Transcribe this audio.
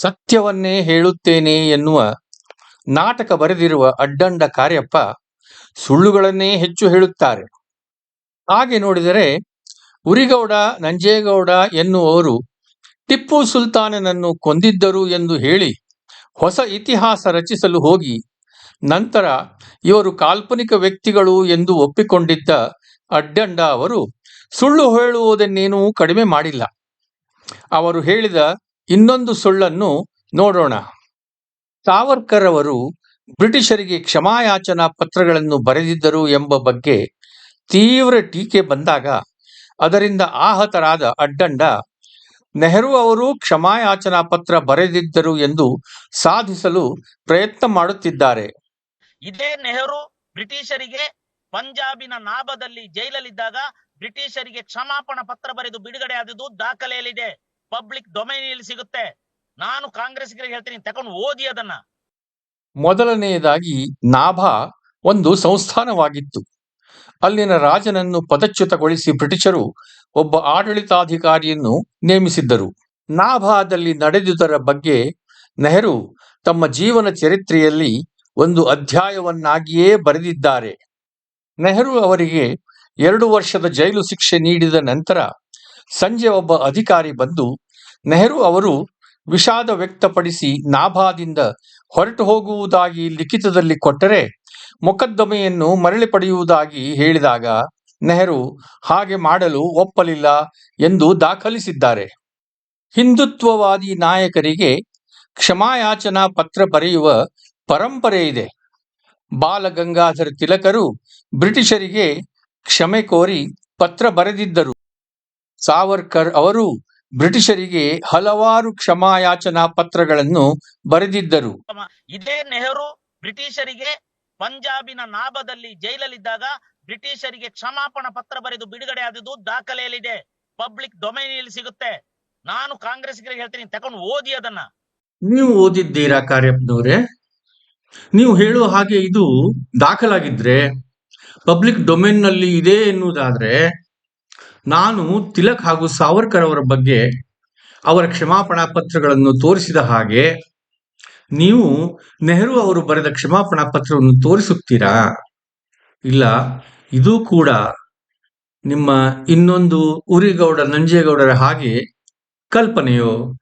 ಸತ್ಯವನ್ನೇ ಹೇಳುತ್ತೇನೆ ಎನ್ನುವ ನಾಟಕ ಬರೆದಿರುವ ಅಡ್ಡಂಡ ಕಾರ್ಯಪ್ಪ ಸುಳ್ಳುಗಳನ್ನೇ ಹೆಚ್ಚು ಹೇಳುತ್ತಾರೆ. ಹಾಗೆ ನೋಡಿದರೆ ಉರಿಗೌಡ, ನಂಜೇಗೌಡ ಎನ್ನುವವರು ಟಿಪ್ಪು ಸುಲ್ತಾನನನ್ನು ಕೊಂದಿದ್ದರು ಎಂದು ಹೇಳಿ ಹೊಸ ಇತಿಹಾಸ ರಚಿಸಲು ಹೋಗಿ ನಂತರ ಇವರು ಕಾಲ್ಪನಿಕ ವ್ಯಕ್ತಿಗಳು ಎಂದು ಒಪ್ಪಿಕೊಂಡಿದ್ದ ಅಡ್ಡಂಡ ಅವರು ಸುಳ್ಳು ಹೇಳುವುದನ್ನೇನೂ ಕಡಿಮೆ ಮಾಡಿಲ್ಲ. ಅವರು ಹೇಳಿದ ಇನ್ನೊಂದು ಸುಳ್ಳನ್ನು ನೋಡೋಣ. ಸಾವರ್ಕರ್ ಅವರು ಬ್ರಿಟಿಷರಿಗೆ ಕ್ಷಮಾಯಾಚನಾ ಪತ್ರಗಳನ್ನು ಬರೆದಿದ್ದರು ಎಂಬ ಬಗ್ಗೆ ತೀವ್ರ ಟೀಕೆ ಬಂದಾಗ ಅದರಿಂದ ಆಹತರಾದ ಅಡ್ಡಂಡ, ನೆಹರು ಅವರು ಕ್ಷಮಾಯಾಚನಾ ಪತ್ರ ಬರೆದಿದ್ದರು ಎಂದು ಸಾಧಿಸಲು ಪ್ರಯತ್ನ ಮಾಡುತ್ತಿದ್ದಾರೆ. ಇದೇ ನೆಹರು ಬ್ರಿಟಿಷರಿಗೆ ಪಂಜಾಬಿನ ನಾಭದಲ್ಲಿ ಜೈಲಲ್ಲಿದ್ದಾಗ ಬ್ರಿಟಿಷರಿಗೆ ಕ್ಷಮಾಪಣ ಪತ್ರ ಬರೆದು ಬಿಡುಗಡೆ ಆದದ್ದು ದಾಖಲೆಯಲ್ಲಿದೆ. ಪಬ್ಲಿಕ್ ಡೊಮೈನಿಯಲ್ಲಿ ಸಿಗುತ್ತೆ. ನಾನು ಕಾಂಗ್ರೆಸ್ಗೆ ಹೇಳ್ತೀನಿ ತಕೊಂಡು ಓದಿ ಅದನ್ನ. ಮೊದಲನೆಯದಾಗಿ ನಾಭಾ ಒಂದು ಸಂಸ್ಥಾನವಾಗಿತ್ತು. ಅಲ್ಲಿನ ರಾಜನನ್ನು ಪದಚ್ಯುತಗೊಳಿಸಿ ಬ್ರಿಟಿಷರು ಒಬ್ಬ ಆಡಳಿತಾಧಿಕಾರಿಯನ್ನು ನೇಮಿಸಿದ್ದರು. ನಾಭಾದಲ್ಲಿ ನಡೆದುದರ ಬಗ್ಗೆ ನೆಹರು ತಮ್ಮ ಜೀವನ ಚರಿತ್ರೆಯಲ್ಲಿ ಒಂದು ಅಧ್ಯಾಯವನ್ನಾಗಿಯೇ ಬರೆದಿದ್ದಾರೆ. ನೆಹರು ಅವರಿಗೆ ಎರಡು ವರ್ಷದ ಜೈಲು ಶಿಕ್ಷೆ ನೀಡಿದ ನಂತರ ಸಂಜೆ ಒಬ್ಬ ಅಧಿಕಾರಿ ಬಂದು, ನೆಹರು ಅವರು ವಿಷಾದ ವ್ಯಕ್ತಪಡಿಸಿ ನಾಭಾದಿಂದ ಹೊರಟು ಹೋಗುವುದಾಗಿ ಲಿಖಿತದಲ್ಲಿ ಕೊಟ್ಟರೆ ಮೊಕದ್ದಮೆಯನ್ನು ಮರಳಿ ಪಡೆಯುವುದಾಗಿ ಹೇಳಿದಾಗ ನೆಹರು ಹಾಗೆ ಮಾಡಲು ಒಪ್ಪಲಿಲ್ಲ ಎಂದು ದಾಖಲಿಸಿದ್ದಾರೆ. ಹಿಂದುತ್ವವಾದಿ ನಾಯಕರಿಗೆ ಕ್ಷಮಾಯಾಚನಾ ಪತ್ರ ಬರೆಯುವ ಪರಂಪರೆ ಇದೆ. ಬಾಲಗಂಗಾಧರ ತಿಲಕರು ಬ್ರಿಟಿಷರಿಗೆ ಕ್ಷಮೆ ಕೋರಿ ಪತ್ರ ಬರೆದಿದ್ದರು. ಸಾವರ್ಕರ್ ಅವರು ಬ್ರಿಟಿಷರಿಗೆ ಹಲವಾರು ಕ್ಷಮಾಯಾಚನಾ ಪತ್ರಗಳನ್ನು ಬರೆದಿದ್ದರು. ಇದೇ ನೆಹರು ಬ್ರಿಟಿಷರಿಗೆ ಪಂಜಾಬಿನ ನಾಭದಲ್ಲಿ ಜೈಲಲ್ಲಿದ್ದಾಗ ಬ್ರಿಟಿಷರಿಗೆ ಕ್ಷಮಾಪಣಾ ಪತ್ರ ಬರೆದು ಬಿಡುಗಡೆ ಆದದ್ದು ದಾಖಲೆಯಲ್ಲಿದೆ. ಪಬ್ಲಿಕ್ ಡೊಮೈನಿಯಲ್ಲಿ ಸಿಗುತ್ತೆ. ನಾನು ಕಾಂಗ್ರೆಸ್ಗೆ ಹೇಳ್ತೀನಿ ತಕೊಂಡು ಓದಿ ಅದನ್ನ. ನೀವು ಓದಿದ್ದೀರಾ ಕಾರ್ಯಪ್ಪನವರೇ ನೀವು ಹೇಳುವ ಹಾಗೆ ಇದು ದಾಖಲಾಗಿದ್ರೆ ಪಬ್ಲಿಕ್ ಡೊಮೇನ್ನಲ್ಲಿ ಇದೆ ಎನ್ನುವುದಾದ್ರೆ ನಾನು ತಿಲಕ್ ಹಾಗೂ ಸಾವರ್ಕರ್ ಅವರ ಬಗ್ಗೆ ಅವರ ಕ್ಷಮಾಪಣಾ ಪತ್ರಗಳನ್ನು ತೋರಿಸಿದ ಹಾಗೆ ನೀವು ನೆಹರು ಅವರು ಬರೆದ ಕ್ಷಮಾಪಣಾ ಪತ್ರವನ್ನು ತೋರಿಸುತ್ತೀರಾ? ಇಲ್ಲ, ಇದು ಕೂಡ ನಿಮ್ಮ ಇನ್ನೊಂದು ಉರಿಗೌಡ ನಂಜೇಗೌಡರ ಹಾಗೆ ಕಲ್ಪನೆಯೋ?